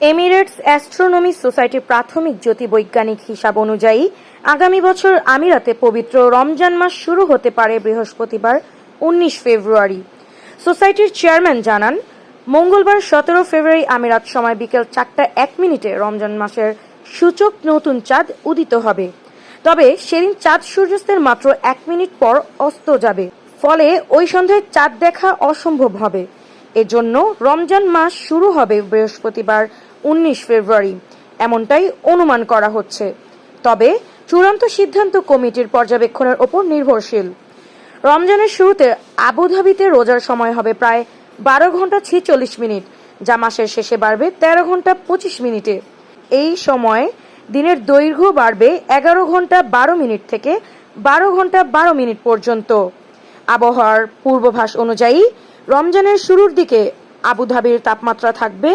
Emirates astronomy সোসাইটির প্রাথমিক জ্যোতির্বৈজ্ঞানিক হিসাব অনুযায়ী, আগামী বছর আমিরাতে পবিত্র রমজান মাস শুরু হতে পারে বৃহস্পতিবার, উনিশ ফেব্রুয়ারি। সোসাইটির চেয়ারম্যান জানান, মঙ্গলবার সতেরো ফেব্রুয়ারি আমিরাত সময় বিকেল চারটা এক মিনিটে রমজান মাসের সূচক নতুন চাঁদ উদিত হবে। তবে সেদিন চাঁদ সূর্যাস্তের মাত্র এক মিনিট পর অস্ত যাবে। ফলে ওই সন্ধ্যায় চাঁদ দেখা অসম্ভব হবে। এজন্য রমজান মাস শুরু হবে বৃহস্পতিবার উনিশ ফেব্রুয়ারি। এমনটাই অনুমান করা হচ্ছে। তবে চূড়ান্ত সিদ্ধান্ত কমিটির পর্যবেক্ষণের ওপর নির্ভরশীল। রমজানের শুরুতে আবুধাবিতে রোজার সময় হবে প্রায় বারো ঘণ্টা ছিচল্লিশ মিনিট, যা মাসের শেষে বাড়বে তেরো ঘণ্টা পঁচিশ মিনিটে। এই সময় দিনের দৈর্ঘ্য বাড়বে এগারো ঘণ্টা বারো মিনিট থেকে বারো ঘণ্টা বারো মিনিট পর্যন্ত। আবহাওয়ার পূর্বাভাস অনুযায়ী রমজানের শুরুর দিকে আবুধাবির তাপমাত্রা থাকবে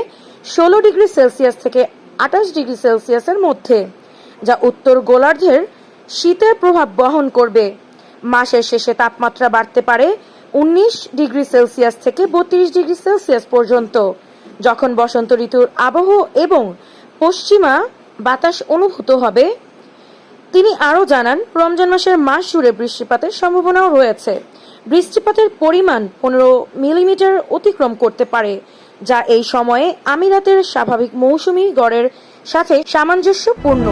ষোলো ডিগ্রি সেলসিয়াস থেকে আঠাশ ডিগ্রি সেলসিয়াসের মধ্যে, যা উত্তর গোলার্ধের শীতের প্রভাব বহন করবে। মাসের শেষে তাপমাত্রা বাড়তে পারে উনিশ ডিগ্রি সেলসিয়াস থেকে বত্রিশ ডিগ্রি সেলসিয়াস পর্যন্ত, যখন বসন্ত ঋতুর আবহ এবং পশ্চিমা বাতাস অনুভূত হবে। তিনি আরও জানান, রমজান মাসের মাস জুড়ে বৃষ্টিপাতের সম্ভাবনাও রয়েছে। বৃষ্টিপাতের পরিমাণ পনেরো মিলিমিটার অতিক্রম করতে পারে যা এই সময়ে আমিরাতের স্বাভাবিক মৌসুমী গড়ের সাথে সামঞ্জস্যপূর্ণ।